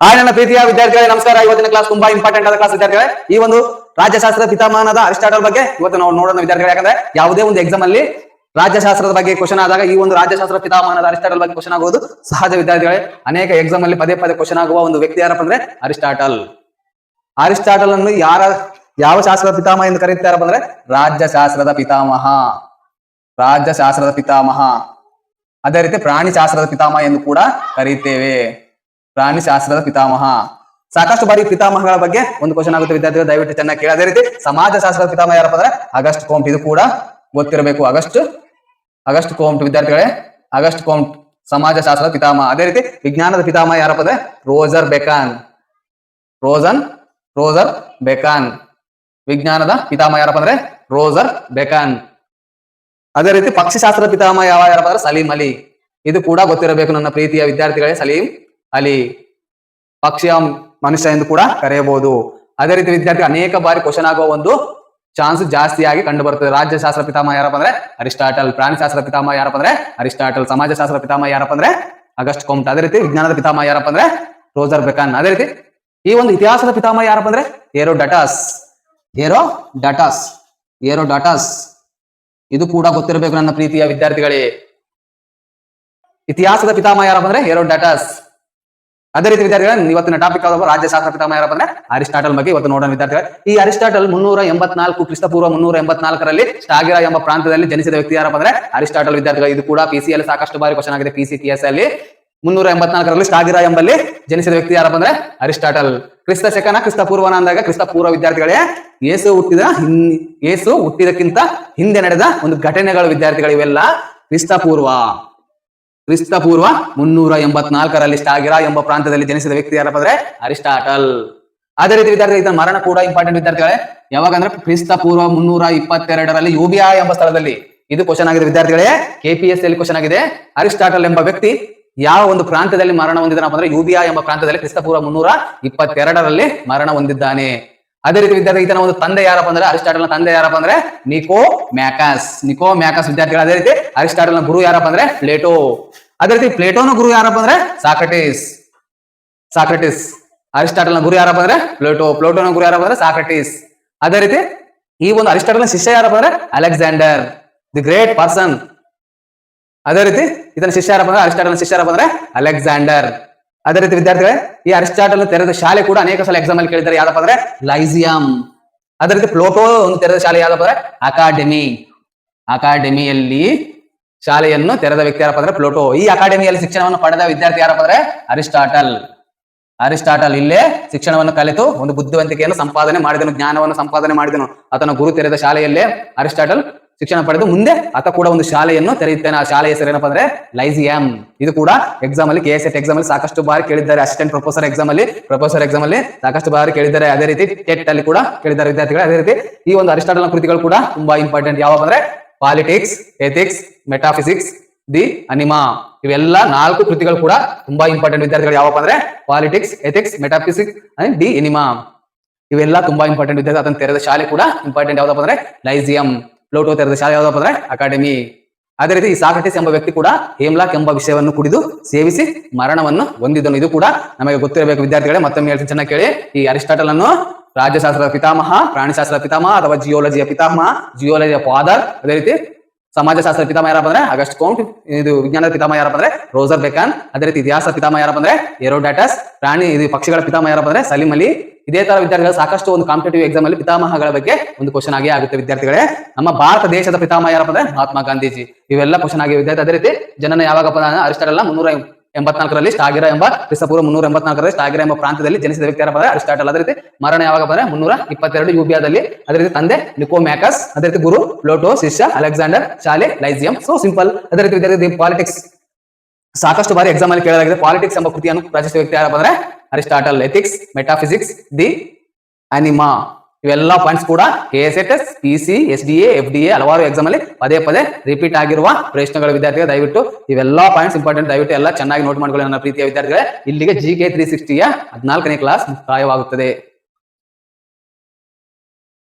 ಆ ನನ್ನ ಪ್ರೀತಿಯ ವಿದ್ಯಾರ್ಥಿಗಳೇ, ನಮಸ್ಕಾರ. ಇವತ್ತಿನ ಕ್ಲಾಸ್ ತುಂಬಾ ಇಂಪಾರ್ಟೆಂಟ್ ಆದ ಕ್ಲಾಸ್ ವಿದ್ಯಾರ್ಥಿಗಳೇ, ಈ ಒಂದು ರಾಜ್ಯಶಾಸ್ತ್ರ ಪಿತಾಮಹನಾದ ಅರಿಸ್ಟಾಟಲ್ ಬಗ್ಗೆ ಇವತ್ತು ನಾವು ನೋಡೋಣ ವಿದ್ಯಾರ್ಥಿಗಳು. ಯಾಕಂದ್ರೆ ಯಾವುದೇ ಒಂದು ಎಕ್ಸಾಮ್ ಅಲ್ಲಿ ರಾಜ್ಯಶಾಸ್ತ್ರದ ಬಗ್ಗೆ ಕ್ವಶನ್ ಆದಾಗ ಈ ಒಂದು ರಾಜ್ಯಶಾಸ್ತ್ರ ಪಿತಾಮಹನಾದ ಅರಿಸ್ಟಾಟಲ್ ಬಗ್ಗೆ ಕ್ವಶನ್ ಆಗುವುದು ಸಹಜ ವಿದ್ಯಾರ್ಥಿಗಳೇ. ಅನೇಕ ಎಕ್ಸಾಮ್ ಅಲ್ಲಿ ಪದೇ ಪದೇ ಕ್ವಶನ್ ಆಗುವ ಒಂದು ವ್ಯಕ್ತಿ ಯಾರಪ್ಪ ಅಂದ್ರೆ ಅರಿಸ್ಟಾಟಲ್. ಅರಿಸ್ಟಾಟಲ್ ಅನ್ನು ಯಾರ, ಯಾವ ಶಾಸ್ತ್ರದ ಪಿತಾಮಹ ಎಂದು ಕರೆಯುತ್ತಾರಪ್ಪ ಅಂದ್ರೆ ರಾಜ್ಯಶಾಸ್ತ್ರದ ಪಿತಾಮಹ. ರಾಜ್ಯಶಾಸ್ತ್ರದ ಪಿತಾಮಹ. ಅದೇ ರೀತಿ ಪ್ರಾಣಿ ಶಾಸ್ತ್ರದ ಪಿತಾಮಹ ಎಂದು ಕೂಡ ಕರೆಯುತ್ತೇವೆ ಪ್ರಾಣಿ ಶಾಸ್ತ್ರದ ಪಿತಾಮಹ. ಸಾಕಷ್ಟು ಬಾರಿ ಪಿತಾಮಹಗಳ ಬಗ್ಗೆ ಒಂದು ಕ್ವಶನ್ ಆಗುತ್ತೆ ವಿದ್ಯಾರ್ಥಿಗಳು, ದಯವಿಟ್ಟು ಚೆನ್ನಾಗಿ ಕೇಳಿ ಅದೇ ರೀತಿ ಸಮಾಜಶಾಸ್ತ್ರದ ಪಿತಾಮಹ ಯಾರಪ್ಪ ಅಂದ್ರೆ ಆಗಸ್ಟ್ ಕೋಂಟ್ ಇದು ಕೂಡ ಗೊತ್ತಿರಬೇಕು. ಆಗಸ್ಟ್ ಆಗಸ್ಟ್ ಕೋಂಟ್ ವಿದ್ಯಾರ್ಥಿಗಳೇ, ಆಗಸ್ಟ್ ಸಮಾಜ ಸಮಾಜಶಾಸ್ತ್ರದ ಪಿತಾಮಹ. ಅದೇ ರೀತಿ ವಿಜ್ಞಾನದ ಪಿತಾಮಹ ಯಾರಪ್ಪ ಅಂದ್ರೆ Roger Bacon. Roger, Roger Bacon. ವಿಜ್ಞಾನದ ಪಿತಾಮಹ ಯಾರಪ್ಪ ಅಂದ್ರೆ ರೋಜರ್ ಬೆಕಾನ್. ಅದೇ ರೀತಿ ಪಕ್ಷಿಶಾಸ್ತ್ರದ ಪಿತಾಮಹ ಯಾವ ಯಾರಪ್ಪ ಅಂದ್ರೆ ಸಲೀಂ ಅಲಿ. ಇದು ಕೂಡ ಗೊತ್ತಿರಬೇಕು ನನ್ನ ಪ್ರೀತಿಯ ವಿದ್ಯಾರ್ಥಿಗಳೇ, ಸಲೀಂ ಅಲಿ ಪಕ್ಷಿಯ ಮನುಷ್ಯ ಎಂದು ಕೂಡ ಕರೆಯಬಹುದು. ಅದೇ ರೀತಿ ವಿದ್ಯಾರ್ಥಿ ಅನೇಕ ಬಾರಿ ಕ್ವಶನ್ ಆಗುವ ಒಂದು ಚಾನ್ಸ್ ಜಾಸ್ತಿಯಾಗಿ ಕಂಡು ಬರುತ್ತದೆ ರಾಜ್ಯಶಾಸ್ತ್ರ ಪಿತಾಮಹ ಯಾರಪ್ಪ ಅಂದ್ರೆ ಅರಿಸ್ಟಾಟಲ್, ಪ್ರಾಣಿಶಾಸ್ತ್ರ ಪಿತಾಮಹ ಯಾರಪ್ಪ ಅಂದ್ರೆ ಅರಿಸ್ಟಾಟಲ್, ಸಮಾಜಶಾಸ್ತ್ರ ಪಿತಾಮಹ ಯಾರಪ್ಪ ಅಂದ್ರೆ ಆಗಸ್ಟ್ ಕೋಮ್ಟ್. ಅದೇ ರೀತಿ ವಿಜ್ಞಾನದ ಪಿತಾಮಹ ಯಾರಪ್ಪ ಅಂದ್ರೆ ರೋಜರ್ ಬೆಕಾನ್. ಅದೇ ರೀತಿ ಈ ಒಂದು ಇತಿಹಾಸದ ಪಿತಾಮಹ ಯಾರಪ್ಪ ಅಂದ್ರೆ Herodotus Herodotus Herodotus ಇದು ಕೂಡ ಗೊತ್ತಿರಬೇಕು ನನ್ನ ಪ್ರೀತಿಯ ವಿದ್ಯಾರ್ಥಿಗಳೇ. ಇತಿಹಾಸದ ಪಿತಾಮಹ ಯಾರಪ್ಪ ಅಂದ್ರೆ ಏರೋ ಡಾಟಾಸ್ ಅದೇ ರೀತಿ ವಿದ್ಯಾರ್ಥಿಗಳ, ಇವತ್ತಿನ ಟಾಪಿಕ್ ಯಾವ್ದಪ್ಪ ರಾಜ್ಯಶಾಸ್ತ್ರ ಪಿತಾಮಹ ಯಾರಪ್ಪ ಅಂದ್ರೆ ಅರಿಸ್ಟಾಟಲ್ ಬಗ್ಗೆ ಇವತ್ತು ನೋಡೋಣ ವಿದ್ಯಾರ್ಥಿಗಳು. ಈ ಅರಿಸ್ಟಾಟಲ್ ಮುನ್ನೂರ ಎಂಬತ್ನಾಲ್ಕು, ಕ್ರಿಸ್ತಪೂರ್ವ ಮುನ್ನೂರ ಎಂಬತ್ನಾಲ್ಕರಲ್ಲಿ ಸ್ಟಾಗಿರಾ ಎಂಬ ಪ್ರಾಂತದಲ್ಲಿ ಜನಿಸಿದ ವ್ಯಕ್ತಿ ಯಾರಪ್ಪ ಅಂದ್ರೆ ಅರಿಸ್ಟಾಟಲ್ ವಿದ್ಯಾರ್ಥಿಗಳು. ಇದು ಕೂಡ ಪಿ ಸಿ ಅಲ್ಲಿ ಸಾಕಷ್ಟು ಬಾರಿ ಕ್ವಶನ್ ಆಗಿದೆ ಪಿ ಸಿ ಟಿ ಎಸ್ ಅಲ್ಲಿ. ಮುನ್ನೂರ ಎಂಬತ್ನಾಲ್ಕರಲ್ಲಿ ಸ್ಟಾಗಿರಾ ಎಂಬಲ್ಲಿ ಜನಿಸಿದ ವ್ಯಕ್ತಿ ಯಾರಪ್ಪ ಅಂದ್ರೆ ಅರಿಸ್ಟಾಟಲ್. ಕ್ರಿಸ್ತ ಶಕನ, ಕ್ರಿಸ್ತ ಪೂರ್ವನ ಅಂದಾಗ ಕ್ರಿಸ್ತ ಪೂರ್ವ ವಿದ್ಯಾರ್ಥಿಗಳೇ, ಏಸು ಹುಟ್ಟಿದ ಏಸು ಹುಟ್ಟಿದಕ್ಕಿಂತ ಹಿಂದೆ ನಡೆದ ಒಂದು ಘಟನೆಗಳು ವಿದ್ಯಾರ್ಥಿಗಳು ಇವೆಲ್ಲ. ಕ್ರಿಸ್ತ ಪೂರ್ವ. ಕ್ರಿಸ್ತ ಪೂರ್ವ ಮುನ್ನೂರ ಎಂಬತ್ನಾಲ್ಕರಲ್ಲಿ ಸ್ಟಾಗಿರಾ ಎಂಬ ಪ್ರಾಂತದಲ್ಲಿ ಜನಿಸಿದ ವ್ಯಕ್ತಿ ಯಾರಪ್ಪ ಅಂದ್ರೆ ಅರಿಸ್ಟಾಟಲ್. ಅದೇ ರೀತಿ ವಿದ್ಯಾರ್ಥಿ ಇದರ ಮರಣ ಕೂಡ ಇಂಪಾರ್ಟೆಂಟ್ ವಿದ್ಯಾರ್ಥಿಗಳೇ. ಯಾವಾಗ ಅಂದ್ರೆ ಕ್ರಿಸ್ತ ಪೂರ್ವ ಮುನ್ನೂರ ಇಪ್ಪತ್ತೆರಡರಲ್ಲಿ ಯೂಬಿಯಾ ಎಂಬ ಸ್ಥಳದಲ್ಲಿ ಇದು ಕ್ವಶನ್ ಆಗಿದೆ ವಿದ್ಯಾರ್ಥಿಗಳೇ. ಕೆಪಿಎಸ್ ಅಲ್ಲಿ ಕ್ವಶನ್ ಆಗಿದೆ. ಅರಿಸ್ಟಾಟಲ್ ಎಂಬ ವ್ಯಕ್ತಿ ಯಾವ ಒಂದು ಪ್ರಾಂತದಲ್ಲಿ ಮರಣ ಹೊಂದಿದ್ದಾನಪ್ಪ ಅಂದ್ರೆ ಯೂಬಿಯಾ ಎಂಬ ಪ್ರಾಂತದಲ್ಲಿ ಕ್ರಿಸ್ತಪೂರ್ವ ಮುನ್ನೂರ ಇಪ್ಪತ್ತೆರಡರಲ್ಲಿ ಮರಣ ಹೊಂದಿದ್ದಾನೆ. ಅದೇ ರೀತಿ ವಿದ್ಯಾರ್ಥಿ ಈತನ ಒಂದು ತಂದೆ ಯಾರಪ್ಪ ಅಂದ್ರೆ ಅರಿಸ್ಟಾಟಲ್ ತಂದೆ ಯಾರಪ್ಪ ಅಂದ್ರೆ ನಿಕೋ ಮ್ಯಾಕಾಸ್ ನಿಕೋ ಮ್ಯಾಕಾಸ್ ವಿದ್ಯಾರ್ಥಿಗಳ. ಅದೇ ರೀತಿ ಅರಿಸ್ಟಾಟಲ್ ಗುರು ಯಾರಪ್ಪ ಅಂದ್ರೆ ಪ್ಲೇಟೋ. ಅದೇ ರೀತಿ ಪ್ಲೇಟೋನ ಗುರು ಯಾರಪ್ಪ ಅಂದ್ರೆ ಸಾಕ್ರಟಿಸ್. ಸಾಕ್ರಟಿಸ್. ಅರಿಸ್ಟಾಟಲ್ನ ಗುರು ಯಾರಪ್ಪ ಅಂದ್ರೆ ಪ್ಲೇಟೋ, ಪ್ಲೇಟೋನ ಗುರು ಯಾರಪ್ಪ ಅಂದ್ರೆ ಸಾಕ್ರಟಿಸ್. ಅದೇ ರೀತಿ ಈ ಒಂದು ಅರಿಸ್ಟಾಟಲ್ನ ಶಿಷ್ಯ ಯಾರಪ್ಪ ಅಂದ್ರೆ ಅಲೆಕ್ಸಾಂಡರ್, ದಿ ಗ್ರೇಟ್ ಪರ್ಸನ್. ಅದೇ ರೀತಿ ಇದನ್ನ ಶಿಷ್ಯ ಯಾರಪ್ಪ ಅಂದ್ರೆ ಅರಿಸ್ಟಾಟಲ್ ಶಿಷ್ಯ ಯಾರಪ್ಪ ಅಂದ್ರೆ ಅಲೆಕ್ಸಾಂಡರ್. ಅದೇ ರೀತಿ ವಿದ್ಯಾರ್ಥಿಗಳೇ, ಈ ಅರಿಸ್ಟಾಟಲ್ ತೆರೆದ ಶಾಲೆ ಕೂಡ ಅನೇಕ ಸಲ ಎಕ್ಸಾಮ್ ಅಲ್ಲಿ ಕೇಳಿದ್ದಾರೆ ಯಾವ್ದಪ್ಪ ಅಂದ್ರೆ ಲೈಸಿಯಂ. ಅದೇ ರೀತಿ ಪ್ಲೋಟೋ ಒಂದು ತೆರೆದ ಶಾಲೆ ಯಾವ್ದಪ್ಪ ಅಂದ್ರೆ ಅಕಾಡೆಮಿ. ಅಕಾಡೆಮಿಯಲ್ಲಿ ಶಾಲೆಯನ್ನು ತೆರೆದ ವ್ಯಕ್ತಿ ಯಾರಪ್ಪ ಅಂದ್ರೆ ಪ್ಲೋಟೋ. ಈ ಅಕಾಡೆಮಿಯಲ್ಲಿ ಶಿಕ್ಷಣವನ್ನು ಪಡೆದ ವಿದ್ಯಾರ್ಥಿ ಯಾರಪ್ಪ ಅಂದ್ರೆ? ಅರಿಸ್ಟಾಟಲ್. ಅರಿಸ್ಟಾಟಲ್ ಇಲ್ಲೇ ಶಿಕ್ಷಣವನ್ನು ಕಲಿತು ಒಂದು ಬುದ್ಧಿವಂತಿಕೆಯನ್ನು ಸಂಪಾದನೆ ಮಾಡಿದನು, ಜ್ಞಾನವನ್ನು ಸಂಪಾದನೆ ಮಾಡಿದನು. ಆತನ ಗುರು ತೆರೆದ ಶಾಲೆಯಲ್ಲೇ ಅರಿಸ್ಟಾಟಲ್ ಶಿಕ್ಷಣ ಪಡೆದು ಮುಂದೆ ಆತ ಕೂಡ ಒಂದು ಶಾಲೆಯನ್ನು ತೆರೆಯುತ್ತೇನೆ. ಆ ಶಾಲೆಯ ಹೆಸರೇನಪ್ಪ ಅಂದ್ರೆ? ಲೈಸಿಯಂ. ಇದು ಕೂಡ ಎಕ್ಸಾಮ್ ಅಲ್ಲಿ ಕೆ ಎಸ್ ಎಟ್ ಎಕ್ಸಾಮ್ ಅಲ್ಲಿ ಸಾಕಷ್ಟು ಬಾರಿ ಕೇಳಿದ್ದಾರೆ. ಅಸಿಸ್ಟೆಂಟ್ ಪ್ರೊಫೆಸರ್ ಎಕ್ಸಾಮ್ ಅಲ್ಲಿ ಪ್ರೊಫೆಸರ್ ಎಕ್ಸಾಮ್ ಅಲ್ಲಿ ಸಾಕಷ್ಟು ಬಾರಿ ಕೇಳಿದ್ದಾರೆ. ಅದೇ ರೀತಿ ಟೆಟ್ ಅಲ್ಲಿ ಕೂಡ ಕೇಳಿದ್ದಾರೆ ವಿದ್ಯಾರ್ಥಿಗಳು. ಅದೇ ರೀತಿ ಈ ಒಂದು ಅರಿಸ್ಟಾಟಲ್ ಕೃತಿಗಳು ಕೂಡ ತುಂಬಾ ಇಂಪಾರ್ಟೆಂಟ್ ಯಾವಾಗ ಅಂದ್ರೆ? Politics ethics metaphysics De Anima ಇವೆಲ್ಲ ನಾಲ್ಕು ಕೃತಿಗಳು ಕೂಡ ತುಂಬಾ ಇಂಪಾರ್ಟೆಂಟ್ ವಿದ್ಯಾರ್ಥಿಗಳು ಯಾವಪ್ಪ ಅಂದ್ರೆ politics ethics metaphysics and De Anima ಇವೆಲ್ಲ ತುಂಬಾ ಇಂಪಾರ್ಟೆಂಟ್ ವಿದ್ಯಾರ್ಥಿ ಅದನ್ನ ತೆರೆದ ಶಾಲೆ ಕೂಡ ಇಂಪಾರ್ಟೆಂಟ್ ಯಾವ್ದಪ್ಪ ಅಂದ್ರೆ ಲೈಸಿಯಂ ಪ್ಲೋಟೋ ತೆರೆದ ಶಾಲೆ ಯಾವ್ದಪ್ಪ ಅಂದ್ರೆ ಅಕಾಡೆಮಿ ಅದೇ ರೀತಿ ಈ ಸಾಕ್ರಟಿಸ್ ಎಂಬ ವ್ಯಕ್ತಿ ಕೂಡ ಹೇಮ್ಲಾಕ್ ಎಂಬ ವಿಷಯವನ್ನು ಕುಡಿದು ಸೇವಿಸಿ ಮರಣವನ್ನು ಹೊಂದಿದ್ದನು. ಇದು ಕೂಡ ನಮಗೆ ಗೊತ್ತಿರಬೇಕು ವಿದ್ಯಾರ್ಥಿಗಳೇ, ಮತ್ತೊಮ್ಮೆ ಹೇಳ್ತೀನಿ ಚೆನ್ನಾಗಿ ಕೇಳಿ. ಈ ಅರಿಸ್ಟಾಟಲ್ ಅನ್ನು ರಾಜ್ಯಶಾಸ್ತ್ರದ ಪಿತಾಮಹ, ಪ್ರಾಣಿಶಾಸ್ತ್ರದ ಪಿತಾಮಹ ಅಥವಾ ಜಿಯೋಲಜಿಯ ಪಿತಾಮಹ ಜಿಯೋಲಜಿಯ ಫಾದರ್ ಅದೇ ರೀತಿ ಸಮಾಜಶಾಸ್ತ್ರ ಪಿತಾಮಹ ಯಾರಪ್ಪ ಅಂದ್ರೆ ಆಗಸ್ಟ್ ಕೌಂಟ್ ಇದು ವಿಜ್ಞಾನದ ಪಿತಾಮಹ ಯಾರಪ್ಪ ಬಂದ್ರೆ? ರೋಸರ್ ಬೆಕಾನ್ ಅದೇ ರೀತಿ ಇತಿಹಾಸ ಪಿತಾಮಹ ಯಾರಪ್ಪ ಬಂದ್ರೆ? ಏರೋಡಾಟಸ್ ಪ್ರಾಣಿ, ಇದು ಪಕ್ಷಿಗಳ ಪಿತಾಮಹ ಯಾರಪ್ಪ ಬಂದ್ರೆ? ಸಲೀಂ ಅಲಿ ಇದೇ ತರ ವಿದ್ಯಾರ್ಥಿಗಳು ಸಾಕಷ್ಟು ಒಂದು ಕಾಂಪಿಟೇಟಿವ್ ಎಕ್ಸಾಮ್ ಅಲ್ಲಿ ಪಿತಾಮಹಗಳ ಬಗ್ಗೆ ಒಂದು ಕ್ವಶನ್ ಆಗಿ ಆಗುತ್ತೆ ವಿದ್ಯಾರ್ಥಿಗಳೇ. ನಮ್ಮ ಭಾರತ ದೇಶದ ಪಿತಾಮಹ ಯಾರಪ್ಪ ಅಂದ್ರೆ ಮಹಾತ್ಮ ಗಾಂಧೀಜಿ. ಇವೆಲ್ಲ ಕ್ವಶನ್ ಆಗಿ ವಿದ್ಯಾರ್ಥಿ. ಅದೇ ರೀತಿ ಜನನ ಯಾವಾಗಪ್ಪ ಅರಿಸ್ಟಾಟಲ್ ಮುನ್ನೂರ ಎಂಬತ್ನಾಲ್ಕರಲ್ಲಿ ಸ್ಟಾಗಿರ ಎಂಬ ಕ್ರಿಸ್ತಪೂರ್ವ ಮುನ್ನೂರ ಎಂಬತ್ನಾಲ್ಕರಲ್ಲಿ ಸ್ಟಾಗಿರ ಎಂಬ ಪ್ರಾಂತದಲ್ಲಿ ಜನಿಸಿದ ವ್ಯಕ್ತಿ ಯಾರಪ್ಪ ಅರಿಸ್ಟಾಟಲ್. ಅದೇ ರೀತಿ ಮರಣ ಯಾವಾಗ ಬಂದ್ರೆ ಮುನ್ನೂರ ಇಪ್ಪತ್ತೆರಡು ಯುಬಿಯಾದಲ್ಲಿ. ಅದೇ ರೀತಿ ತಂದೆ ನಿಕೋಮ್ಯಾಕಸ್, ಅದೇ ರೀತಿ ಗುರು ಲೋಟೋ ಶಿಷ್ಯ, ಅಲೆಕ್ಸಾಂಡರ್, ಶಾಲೆ, ಲೈಸಿಯಂ. ಸೊ ಸಿಂಪಲ್ ಅದೇ ರೀತಿ ವಿದ್ಯಾರ್ಥಿ ಪಾಲಿಟಿಕ್ಸ್ ಸಾಕಷ್ಟು ಬಾರಿ ಎಕ್ಸಾಮ್ ಅಲ್ಲಿ ಕೇಳಲಾಗಿದೆ. ಪಾಲಿಟಿಕ್ಸ್ ಎಂಬ ಕೃತಿಯನ್ನು ರಚಿಸಿದ ವ್ಯಕ್ತಿ ಯಾರಪ್ಪ ಅಂದ್ರೆ Aristotle. Ethics metaphysics De Anima ಇವೆಲ್ಲ ಪಾಯಿಂಟ್ಸ್ ಕೂಡ KSET S P C S D F D A ಹಲವಾರು ಎಕ್ಸಾಮ್ ಅಲ್ಲಿ ಪದೇ ಪದೇ ರಿಪೀಟ್ ಆಗಿರುವ ಪ್ರಶ್ನೆಗಳ ವಿದ್ಯಾರ್ಥಿಗಳು ದಯವಿಟ್ಟು ಇವೆಲ್ಲ ಪಾಯಿಂಟ್ಸ್ ಇಂಪಾರ್ಟೆಂಟ್ ದಯವಿಟ್ಟು ಎಲ್ಲ ಚೆನ್ನಾಗಿ ನೋಟ್ ಮಾಡ್ಕೊಳ್ಳಿ ನನ್ನ ಪ್ರೀತಿಯ ವಿದ್ಯಾರ್ಥಿಗಳೇ. ಇಲ್ಲಿಗೆ ಜಿ ಕೆ ತ್ರೀ ಸಿಕ್ಸ್ಟಿಯ ಹದಿನಾಲ್ಕನೇ ಕ್ಲಾಸ್ ಮುಕ್ತಾಯವಾಗುತ್ತದೆ.